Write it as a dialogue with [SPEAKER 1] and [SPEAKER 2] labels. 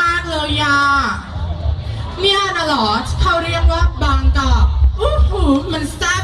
[SPEAKER 1] มากเลยอะเนี่ยนะเหรอเขาเรียกว่าบางกอกอู้หูมันซ่